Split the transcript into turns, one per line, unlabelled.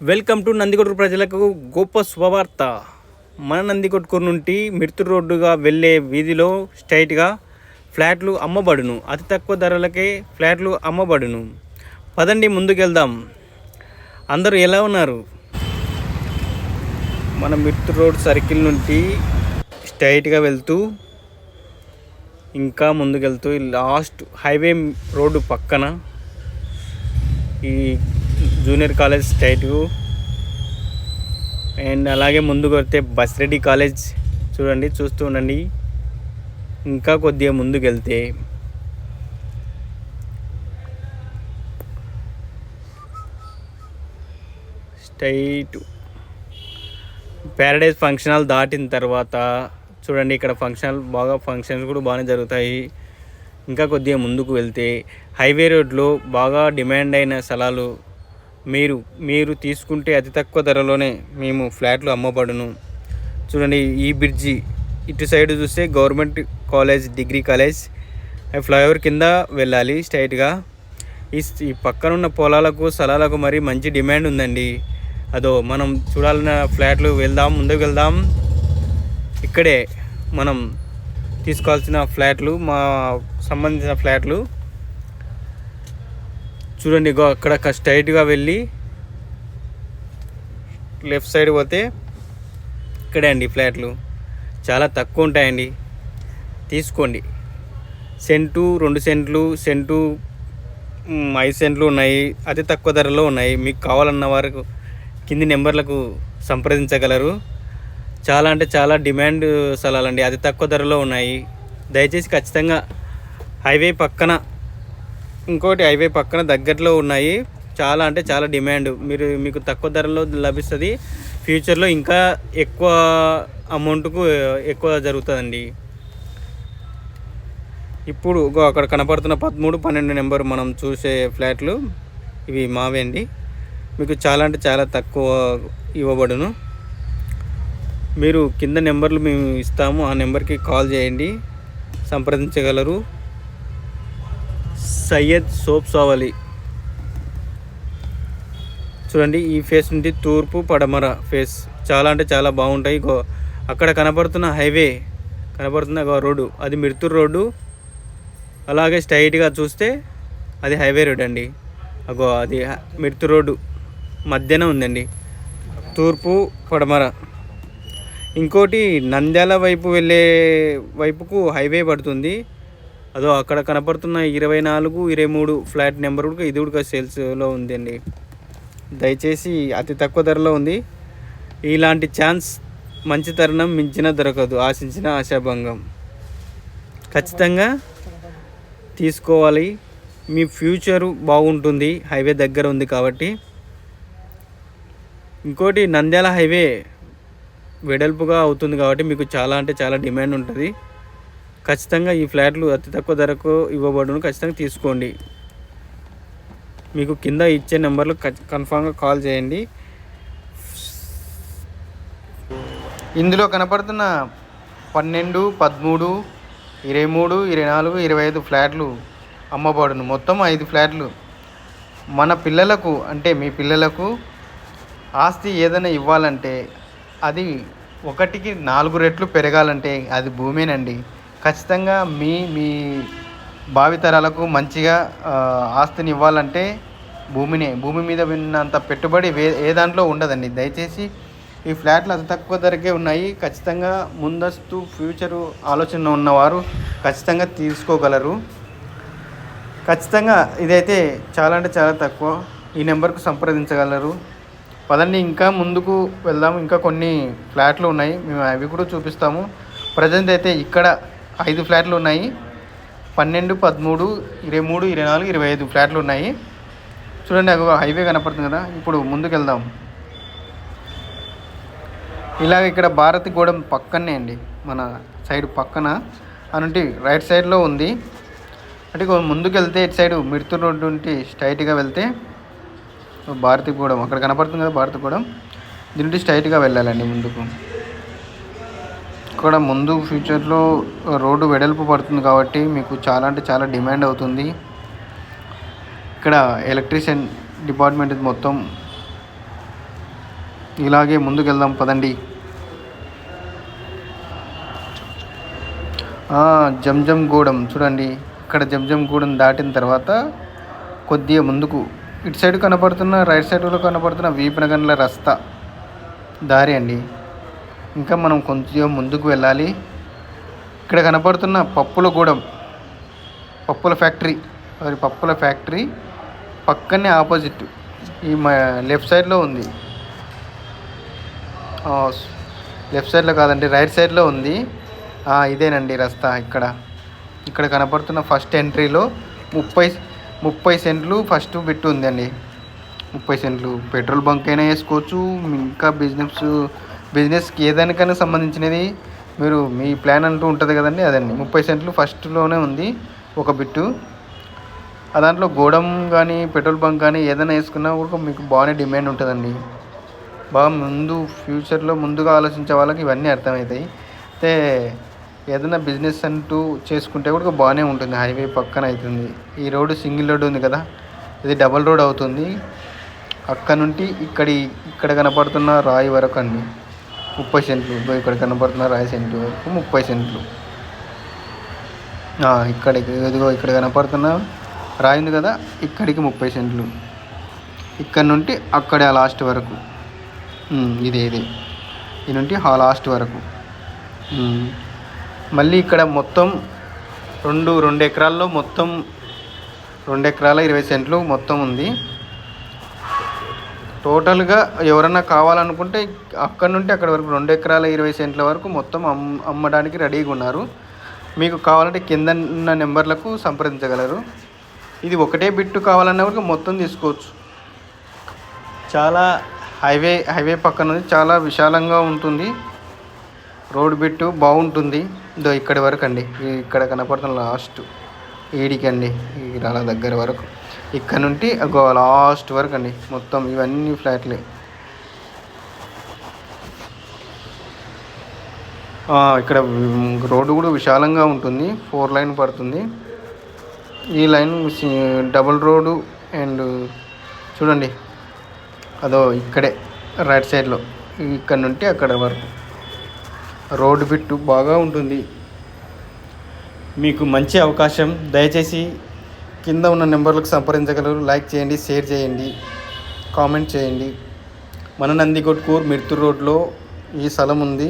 Welcome to నందికొట్టు ప్రజలకు గొప్ప శుభవార్త. మన నందికొట్కూరు నుండి మిర్తు రోడ్డుగా వెళ్ళే వీధిలో స్ట్రైట్గా ఫ్లాట్లు అమ్మబడును. అతి తక్కువ ధరలకే ఫ్లాట్లు అమ్మబడును. పదండి ముందుకెళ్దాం. అందరూ ఎలా ఉన్నారు? మన మిర్తు రోడ్ సర్కిల్ నుండి స్ట్రైట్గా వెళ్తూ ఇంకా ముందుకెళ్తూ లాస్ట్ హైవే రోడ్డు పక్కన ఈ జూనియర్ కాలేజ్ స్ట్రైట్ అండ్ అలాగే ముందుకు వస్తే బస్రెడ్డి కాలేజ్ చూడండి చూస్తూ ఉండండి. ఇంకా కొద్దిగా ముందుకు వెళ్తే స్ట్రైట్ ప్యారడైజ్ ఫంక్షన్ హాల్ దాటిన తర్వాత చూడండి ఇక్కడ ఫంక్షన్ హాల్ బాగా ఫంక్షన్స్ కూడా బాగానే జరుగుతాయి. ఇంకా కొద్దిగా ముందుకు వెళ్తే హైవే రోడ్లో బాగా డిమాండ్ అయిన స్థలాలు మీరు మీరు తీసుకుంటే అతి తక్కువ ధరలోనే మేము ఫ్లాట్లు అమ్మబడును. చూడండి ఈ బ్రిడ్జి. ఇటు సైడ్ చూస్తే government college degree college. Flyover కింద వెళ్ళాలి స్ట్రైట్గా. ఈ ఈ పక్కన ఉన్న పొలాలకు స్థలాలకు మరి మంచి డిమాండ్ ఉందండి. అదో మనం చూడాలన్న ఫ్లాట్లు వెళ్దాం ముందుకు వెళ్దాం. ఇక్కడే మనం తీసుకోవాల్సిన ఫ్లాట్లు మా సంబంధించిన ఫ్లాట్లు చూడండి ఇగో అక్కడ స్ట్రైట్గా వెళ్ళి లెఫ్ట్ సైడ్ పోతే ఇక్కడే అండి ఫ్లాట్లు. చాలా తక్కువ ఉంటాయండి. తీసుకోండి. సెంటు రెండు సెంట్లు సెంటు ఐదు సెంట్లు ఉన్నాయి. అతి తక్కువ ధరలో ఉన్నాయి. మీకు కావాలన్న వారికి కింది నెంబర్లకు సంప్రదించగలరు. చాలా అంటే చాలా డిమాండ్ స్థలాలండి. అతి తక్కువ ధరలో ఉన్నాయి. దయచేసి ఖచ్చితంగా హైవే పక్కన ఇంకోటి హైవే పక్కన దగ్గరలో ఉన్నాయి. చాలా అంటే చాలా డిమాండ్. మీరు మీకు తక్కువ ధరలో లభిస్తుంది. ఫ్యూచర్లో ఇంకా ఎక్కువ అమౌంట్కు ఎక్కువ జరుగుతుందండి. ఇప్పుడు అక్కడ కనపడుతున్న పదమూడు పన్నెండు నెంబర్ మనం చూసే ఫ్లాట్లు ఇవి మావే అండి. మీకు చాలా అంటే చాలా తక్కువ ఇవ్వబడును. మీరు కింద నెంబర్లు మేము ఇస్తాము. ఆ నెంబర్కి కాల్ చేయండి. సంప్రదించగలరు. సయ్యద్ సోప్ సావలి చూడండి ఈ ఫేస్ నుండి తూర్పు పడమర ఫేస్. చాలా అంటే చాలా బాగుంటాయి. ఇగో అక్కడ కనపడుతున్న హైవే కనపడుతున్న రోడ్డు అది మిర్తూర్ రోడ్డు. అలాగే స్ట్రైట్గా చూస్తే అది హైవే రోడ్ అండి. అగో అది మిర్తూర్ రోడ్డు మధ్యన ఉందండి. తూర్పు పడమర. ఇంకోటి నంద్యాల వైపు వెళ్ళే వైపుకు హైవే పడుతుంది. అదో అక్కడ కనపడుతున్న ఇరవై నాలుగు ఇరవై మూడు ఫ్లాట్ నెంబర్ కూడా ఇది కూడా సేల్స్లో ఉందండి. దయచేసి అతి తక్కువ ధరలో ఉంది. ఇలాంటి ఛాన్స్ మంచి తరుణం మించిన దొరకదు. ఆశించిన ఆశాభంగం. ఖచ్చితంగా తీసుకోవాలి. మీ ఫ్యూచరు బాగుంటుంది. హైవే దగ్గర ఉంది కాబట్టి. ఇంకోటి నంద్యాల హైవే వెడల్పుగా అవుతుంది కాబట్టి మీకు చాలా అంటే చాలా డిమాండ్ ఉంటుంది. ఖచ్చితంగా ఈ ఫ్లాట్లు అతి తక్కువ ధరకు ఇవ్వబడును. ఖచ్చితంగా తీసుకోండి. మీకు కింద ఇచ్చే నెంబర్లు కన్ఫామ్గా కాల్ చేయండి. ఇందులో కనపడుతున్న పన్నెండు పదమూడు ఇరవై మూడు ఇరవై నాలుగు ఇరవై ఐదు ఫ్లాట్లు అమ్మబడును. మొత్తం ఐదు ఫ్లాట్లు. మన పిల్లలకు అంటే మీ పిల్లలకు ఆస్తి ఏదైనా ఇవ్వాలంటే అది ఒకటికి నాలుగు రెట్లు పెరగాలంటే అది భూమేనండి. ఖచ్చితంగా మీ మీ భావితరాలకు మంచిగా ఆస్తిని ఇవ్వాలంటే భూమినే భూమి మీద విన్నంత పెట్టుబడి వే ఏ దాంట్లో ఉండదండి. దయచేసి ఈ ఫ్లాట్లు అతి తక్కువ ధరకే ఉన్నాయి. ఖచ్చితంగా ముందస్తు ఫ్యూచరు ఆలోచన ఉన్నవారు ఖచ్చితంగా తీసుకోగలరు. ఖచ్చితంగా ఇదైతే చాలా అంటే చాలా తక్కువ. ఈ నెంబర్కు సంప్రదించగలరు. పదండి ఇంకా ముందుకు వెళ్దాం ఇంకా కొన్ని ఫ్లాట్లు ఉన్నాయి. మేము అవి కూడా చూపిస్తాము. ప్రజెంట్ అయితే ఇక్కడ ఐదు ఫ్లాట్లు ఉన్నాయి. పన్నెండు పదమూడు ఇరవై మూడు ఇరవై నాలుగు ఇరవై ఐదు ఫ్లాట్లు ఉన్నాయి. చూడండి అగో హైవే కనపడుతుంది కదా. ఇప్పుడు ముందుకు వెళ్దాం ఇలాగ ఇక్కడ భారతి గూడెం పక్కనే అండి. మన సైడ్ పక్కన. అనుంటి రైట్ సైడ్లో ఉంది. అంటే ముందుకు వెళ్తే ఇటు సైడ్ మిర్తూర్ రోడ్డు ఉంటే స్ట్రైట్గా వెళ్తే భారతిగూడెం అక్కడ కనపడుతుంది కదా భారతిగూడెం దీని నుండి స్ట్రైట్గా వెళ్ళాలండి ముందుకు. ఇక్కడ ముందు ఫ్యూచర్లో రోడ్డు వెడల్పు పడుతుంది కాబట్టి మీకు చాలా అంటే చాలా డిమాండ్ అవుతుంది. ఇక్కడ ఎలక్ట్రీషియన్ డిపార్ట్మెంట్ మొత్తం. ఇలాగే ముందుకు వెళ్దాం పదండి జంజం గూడెం చూడండి. ఇక్కడ జంజం గూడెం దాటిన తర్వాత కొద్దిగా ముందుకు. ఇటు సైడ్ కనపడుతున్న రైట్ సైడ్లో కనపడుతున్న వీపనగండ్ల రస్తా. దారి అండి. ఇంకా మనం కొంచెం ముందుకు వెళ్ళాలి. ఇక్కడ కనపడుతున్న పప్పుల గూడెం పప్పుల ఫ్యాక్టరీ మరి పప్పుల ఫ్యాక్టరీ పక్కనే ఆపోజిట్ ఈ లెఫ్ట్ సైడ్లో ఉంది. లెఫ్ట్ సైడ్లో కాదండి రైట్ సైడ్లో ఉంది. ఇదేనండి రస్తా ఇక్కడ. ఇక్కడ కనపడుతున్న ఫస్ట్ ఎంట్రీలో ముప్పై ముప్పై సెంట్లు ఫస్ట్ బిట్ ఉందండి. ముప్పై సెంట్లు పెట్రోల్ బంక్ అయినా వేసుకోవచ్చు ఇంకా బిజినెస్ బిజినెస్కి ఏదానికైనా సంబంధించినది మీరు మీ ప్లాన్ అంటూ ఉంటుంది కదండి అదండి. ముప్పై సెంట్లు ఫస్ట్లోనే ఉంది ఒక బిట్టు. ఆ దాంట్లో గోడం కానీ పెట్రోల్ బంక్ కానీ ఏదైనా వేసుకున్నా కూడా మీకు బాగానే డిమాండ్ ఉంటుందండి. బాగా ముందు ఫ్యూచర్లో ముందుగా ఆలోచించే వాళ్ళకి ఇవన్నీ అర్థమవుతాయి. అయితే ఏదైనా బిజినెస్ అంటూ చేసుకుంటే కూడా బాగానే ఉంటుంది. హైవే పక్కన అవుతుంది. ఈ రోడ్డు సింగిల్ రోడ్ ఉంది కదా ఇది డబల్ రోడ్ అవుతుంది. అక్కడ నుండి ఇక్కడి ఇక్కడ కనపడుతున్న రాయి వరకు అండి. ముప్పై సెంట్లు ఇక్కడ కనపడుతున్న రాయి సెంట్లు వరకు ముప్పై సెంట్లు. ఇక్కడికి ఇదిగో ఇక్కడ కనపడుతున్న రాయి ఉంది కదా ఇక్కడికి ముప్పై సెంట్లు. ఇక్కడ నుండి అక్కడ ఆ లాస్ట్ వరకు. ఇదే ఇదే. ఈ నుండి ఆ లాస్ట్ వరకు. మళ్ళీ ఇక్కడ మొత్తం రెండు రెండు ఎకరాల్లో మొత్తం రెండు ఎకరాల ఇరవై సెంట్లు మొత్తం ఉంది. టోటల్గా ఎవరన్నా కావాలనుకుంటే అక్కడ నుండి అక్కడ వరకు రెండు ఎకరాల ఇరవై సెంట్ల వరకు మొత్తం అమ్ అమ్మడానికి రెడీగా ఉన్నారు. మీకు కావాలంటే కింద ఉన్న నెంబర్లకు సంప్రదించగలరు. ఇది ఒకటే బిట్టు కావాలన్న వరకు మొత్తం తీసుకోవచ్చు. చాలా హైవే హైవే పక్కన చాలా విశాలంగా ఉంటుంది. రోడ్ బిట్టు బాగుంటుంది. ఇదో ఇక్కడి వరకు అండి. ఇక్కడ కనపడుతున్న లాస్ట్. ఈడికండి ఈ రాళ్ళ దగ్గర వరకు. ఇక్కడ నుండి ఒక లాస్ట్ వరకు అండి. మొత్తం ఇవన్నీ ఫ్లాట్లే. ఇక్కడ రోడ్డు కూడా విశాలంగా ఉంటుంది. ఫోర్ లైన్ పడుతుంది. ఈ లైన్ డబుల్ రోడ్డు అండ్ చూడండి. అదో ఇక్కడే రైట్ సైడ్లో. ఇక్కడ నుండి అక్కడ వరకు. రోడ్డు బిట్టు బాగా ఉంటుంది. మీకు మంచి అవకాశం. దయచేసి కింద ఉన్న నెంబర్లకు సంప్రదించగలరు. లైక్ చేయండి షేర్ చేయండి కామెంట్ చేయండి. మన నందికొట్కూర్ మిర్తూర్ రోడ్లో ఈ స్థలం ఉంది.